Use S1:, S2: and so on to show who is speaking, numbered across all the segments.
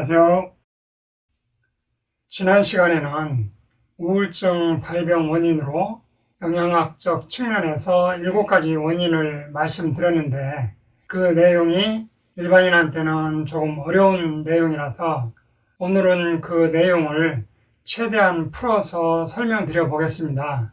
S1: 안녕하세요. 지난 시간에는 우울증 발병 원인으로 영양학적 측면에서 일곱 가지 원인을 말씀드렸는데 그 내용이 일반인한테는 조금 어려운 내용이라서 오늘은 그 내용을 최대한 풀어서 설명드려 보겠습니다.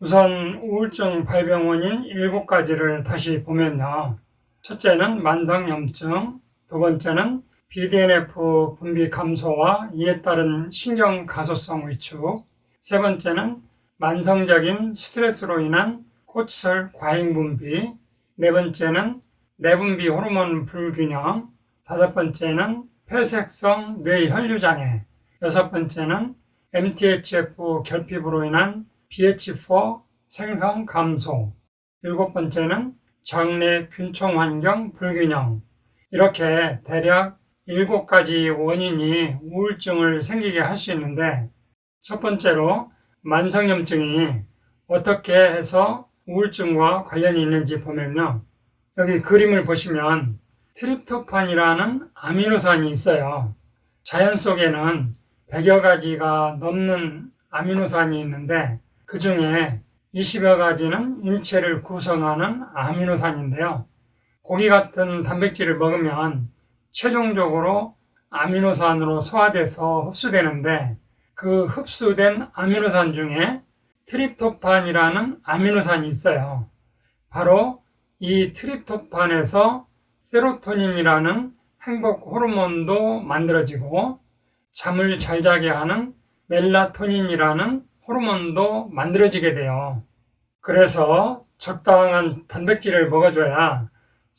S1: 우선 우울증 발병 원인 일곱 가지를 다시 보면요. 첫째는 만성염증, 두 번째는 BDNF 분비 감소와 이에 따른 신경 가소성 위축, 세 번째는 만성적인 스트레스로 인한 코치솔 과잉 분비, 네 번째는 내분비 호르몬 불균형, 다섯 번째는 폐색성 뇌혈류 장애, 여섯 번째는 MTHF 결핍으로 인한 BH4 생성 감소, 일곱 번째는 장내 균총 환경 불균형, 이렇게 대략 일곱 가지 원인이 우울증을 생기게 할 수 있는데 첫 번째로 만성염증이 어떻게 해서 우울증과 관련이 있는지 보면요. 여기 그림을 보시면 트립토판이라는 아미노산이 있어요. 자연 속에는 100여 가지가 넘는 아미노산이 있는데 그 중에 20여 가지는 인체를 구성하는 아미노산인데요. 고기 같은 단백질을 먹으면 최종적으로 아미노산으로 소화돼서 흡수되는데 그 흡수된 아미노산 중에 트립토판이라는 아미노산이 있어요. 바로 이 트립토판에서 세로토닌이라는 행복 호르몬도 만들어지고 잠을 잘 자게 하는 멜라토닌이라는 호르몬도 만들어지게 돼요. 그래서 적당한 단백질을 먹어줘야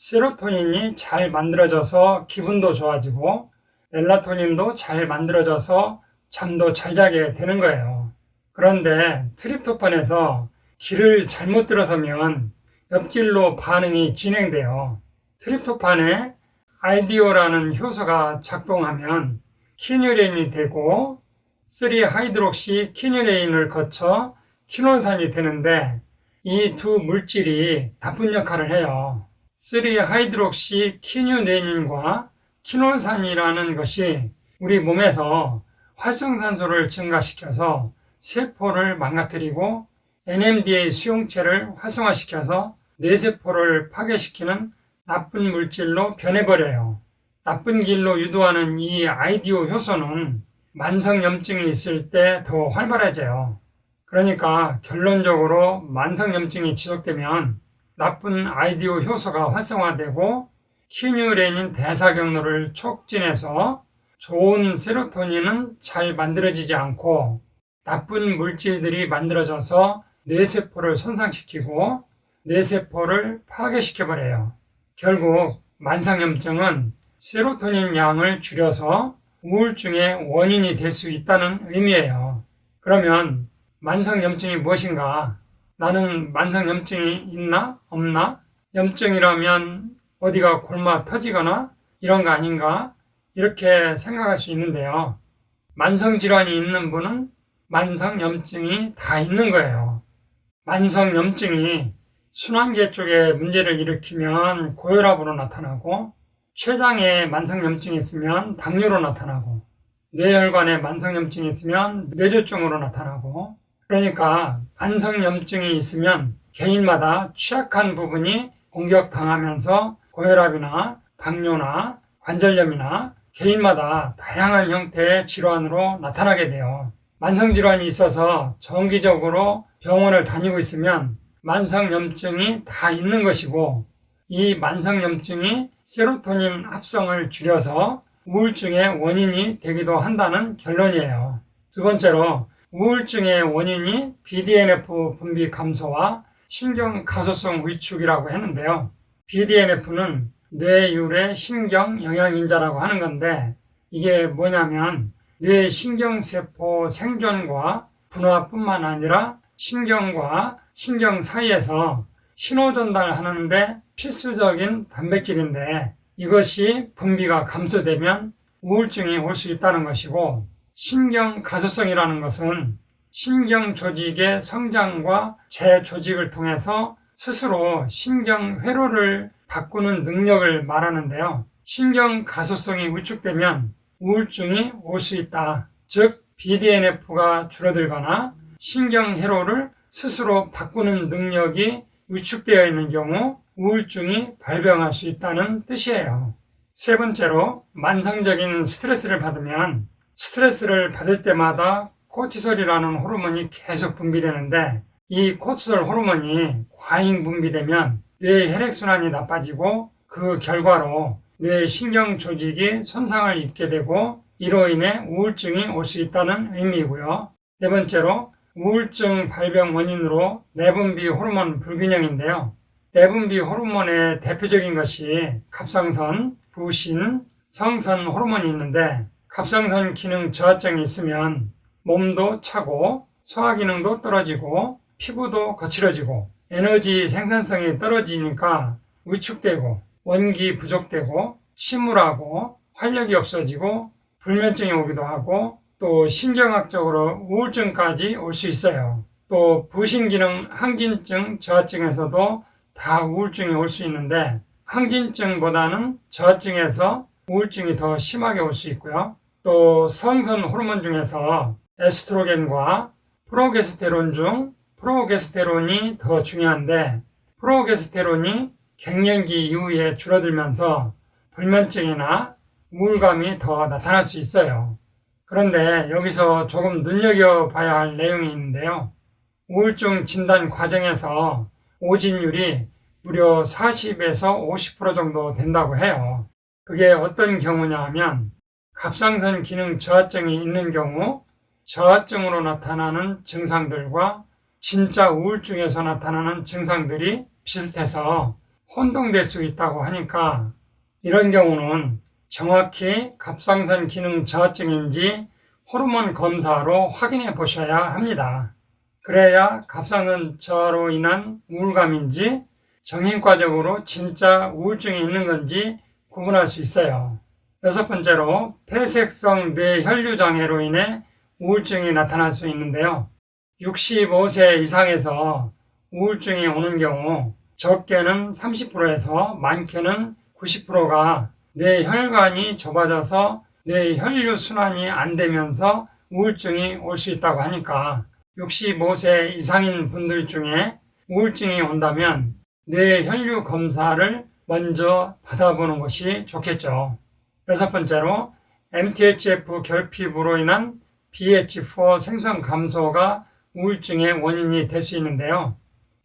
S1: 세로토닌이 잘 만들어져서 기분도 좋아지고 멜라토닌도 잘 만들어져서 잠도 잘 자게 되는 거예요. 그런데 트립토판에서 길을 잘못 들어서면 옆길로 반응이 진행돼요. 트립토판에 아이디오라는 효소가 작동하면 키뉴레인이 되고 3하이드록시 키뉴레인을 거쳐 키놀산이 되는데 이 두 물질이 나쁜 역할을 해요. 3하이드록시 키뉴레닌과 키놀산이라는 것이 우리 몸에서 활성산소를 증가시켜서 세포를 망가뜨리고 NMDA 수용체를 활성화시켜서 뇌세포를 파괴시키는 나쁜 물질로 변해버려요. 나쁜 길로 유도하는 이 아이디오 효소는 만성염증이 있을 때 더 활발해져요. 그러니까 결론적으로 만성염증이 지속되면 나쁜 아이디오 효소가 활성화되고 키뉴레닌 대사 경로를 촉진해서 좋은 세로토닌은 잘 만들어지지 않고 나쁜 물질들이 만들어져서 뇌세포를 손상시키고 뇌세포를 파괴시켜버려요. 결국 만성염증은 세로토닌 양을 줄여서 우울증의 원인이 될 수 있다는 의미예요. 그러면 만성염증이 무엇인가? 나는 만성염증이 있나? 없나? 염증이라면 어디가 골마 터지거나 이런 거 아닌가? 이렇게 생각할 수 있는데요. 만성질환이 있는 분은 만성염증이 다 있는 거예요. 만성염증이 순환계 쪽에 문제를 일으키면 고혈압으로 나타나고 췌장에 만성염증이 있으면 당뇨로 나타나고 뇌혈관에 만성염증이 있으면 뇌졸중으로 나타나고 그러니까 만성염증이 있으면 개인마다 취약한 부분이 공격당하면서 고혈압이나 당뇨나 관절염이나 개인마다 다양한 형태의 질환으로 나타나게 돼요. 만성질환이 있어서 정기적으로 병원을 다니고 있으면 만성염증이 다 있는 것이고 이 만성염증이 세로토닌 합성을 줄여서 우울증의 원인이 되기도 한다는 결론이에요. 두 번째로 우울증의 원인이 BDNF 분비 감소와 신경 가소성 위축이라고 했는데요. BDNF는 뇌율의 신경 영양인자라고 하는 건데 이게 뭐냐면 뇌 신경세포 생존과 분화뿐만 아니라 신경과 신경 사이에서 신호 전달하는데 필수적인 단백질인데 이것이 분비가 감소되면 우울증이 올 수 있다는 것이고 신경 가소성이라는 것은 신경 조직의 성장과 재조직을 통해서 스스로 신경 회로를 바꾸는 능력을 말하는데요. 신경 가소성이 위축되면 우울증이 올 수 있다. 즉, BDNF가 줄어들거나 신경 회로를 스스로 바꾸는 능력이 위축되어 있는 경우 우울증이 발병할 수 있다는 뜻이에요. 세 번째로 만성적인 스트레스를 받으면 스트레스를 받을 때마다 코티솔이라는 호르몬이 계속 분비되는데 이 코티솔 호르몬이 과잉 분비되면 뇌의 혈액순환이 나빠지고 그 결과로 뇌의 신경 조직이 손상을 입게 되고 이로 인해 우울증이 올 수 있다는 의미이고요. 네 번째로 우울증 발병 원인으로 내분비 호르몬 불균형인데요. 내분비 호르몬의 대표적인 것이 갑상선, 부신, 성선 호르몬이 있는데 갑상선 기능 저하증이 있으면 몸도 차고 소화 기능도 떨어지고 피부도 거칠어지고 에너지 생산성이 떨어지니까 위축되고 원기 부족되고 침울하고 활력이 없어지고 불면증이 오기도 하고 또 신경학적으로 우울증까지 올 수 있어요. 또 부신기능 항진증 저하증에서도 다 우울증이 올 수 있는데 항진증보다는 저하증에서 우울증이 더 심하게 올 수 있고요. 또 성선 호르몬 중에서 에스트로겐과 프로게스테론 중 프로게스테론이 더 중요한데 프로게스테론이 갱년기 이후에 줄어들면서 불면증이나 우울감이 더 나타날 수 있어요. 그런데 여기서 조금 눈여겨봐야 할 내용이 있는데요. 우울증 진단 과정에서 오진율이 무려 40에서 50% 정도 된다고 해요. 그게 어떤 경우냐 하면 갑상선 기능 저하증이 있는 경우 저하증으로 나타나는 증상들과 진짜 우울증에서 나타나는 증상들이 비슷해서 혼동될 수 있다고 하니까 이런 경우는 정확히 갑상선 기능 저하증인지 호르몬 검사로 확인해 보셔야 합니다. 그래야 갑상선 저하로 인한 우울감인지 정형과적으로 진짜 우울증이 있는 건지 구분할 수 있어요. 여섯 번째로 폐색성 뇌혈류 장애로 인해 우울증이 나타날 수 있는데요. 65세 이상에서 우울증이 오는 경우 적게는 30%에서 많게는 90%가 뇌혈관이 좁아져서 뇌혈류 순환이 안 되면서 우울증이 올 수 있다고 하니까 65세 이상인 분들 중에 우울증이 온다면 뇌혈류 검사를 먼저 받아보는 것이 좋겠죠. 여섯 번째로 MTHF 결핍으로 인한 BH4 생성 감소가 우울증의 원인이 될 수 있는데요.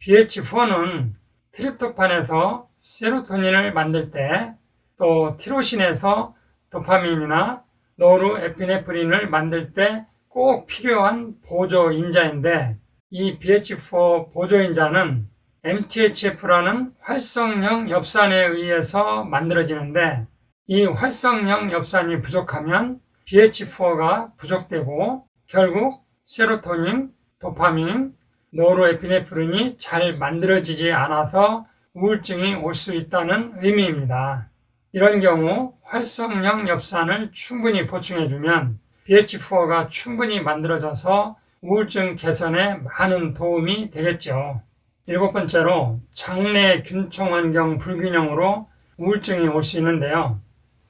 S1: BH4는 트립토판에서 세로토닌을 만들 때 또 티로신에서 도파민이나 노르에피네프린을 만들 때 꼭 필요한 보조 인자인데 이 BH4 보조 인자는 MTHF라는 활성형 엽산에 의해서 만들어지는데 이 활성형 엽산이 부족하면 BH4가 부족되고 결국 세로토닌, 도파민, 노르에피네프린이 잘 만들어지지 않아서 우울증이 올 수 있다는 의미입니다. 이런 경우 활성형 엽산을 충분히 보충해주면 BH4가 충분히 만들어져서 우울증 개선에 많은 도움이 되겠죠. 일곱 번째로 장내 균총 환경 불균형으로 우울증이 올 수 있는데요.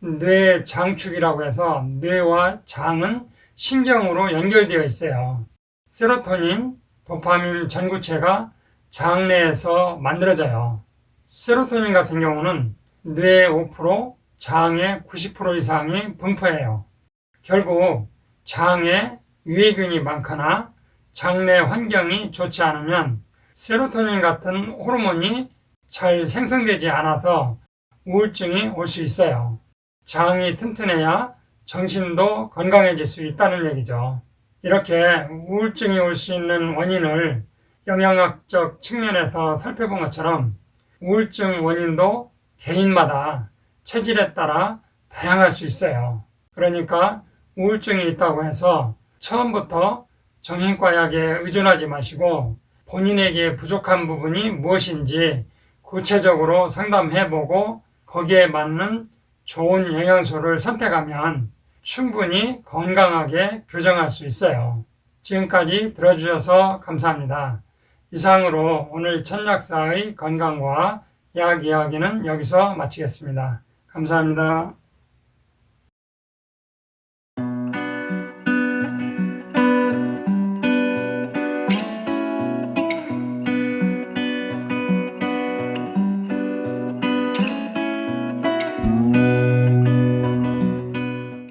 S1: 뇌 장축이라고 해서 뇌와 장은 신경으로 연결되어 있어요. 세로토닌, 도파민 전구체가 장내에서 만들어져요. 세로토닌 같은 경우는 뇌 5%, 장의 90% 이상이 분포해요. 결국 장에 유해균이 많거나 장내 환경이 좋지 않으면 세로토닌 같은 호르몬이 잘 생성되지 않아서 우울증이 올 수 있어요. 장이 튼튼해야 정신도 건강해질 수 있다는 얘기죠. 이렇게 우울증이 올 수 있는 원인을 영양학적 측면에서 살펴본 것처럼 우울증 원인도 개인마다 체질에 따라 다양할 수 있어요. 그러니까 우울증이 있다고 해서 처음부터 정신과 약에 의존하지 마시고 본인에게 부족한 부분이 무엇인지 구체적으로 상담해보고 거기에 맞는 좋은 영양소를 선택하면 충분히 건강하게 교정할 수 있어요. 지금까지 들어주셔서 감사합니다. 이상으로 오늘 천약사의 건강과 약 이야기는 여기서 마치겠습니다. 감사합니다.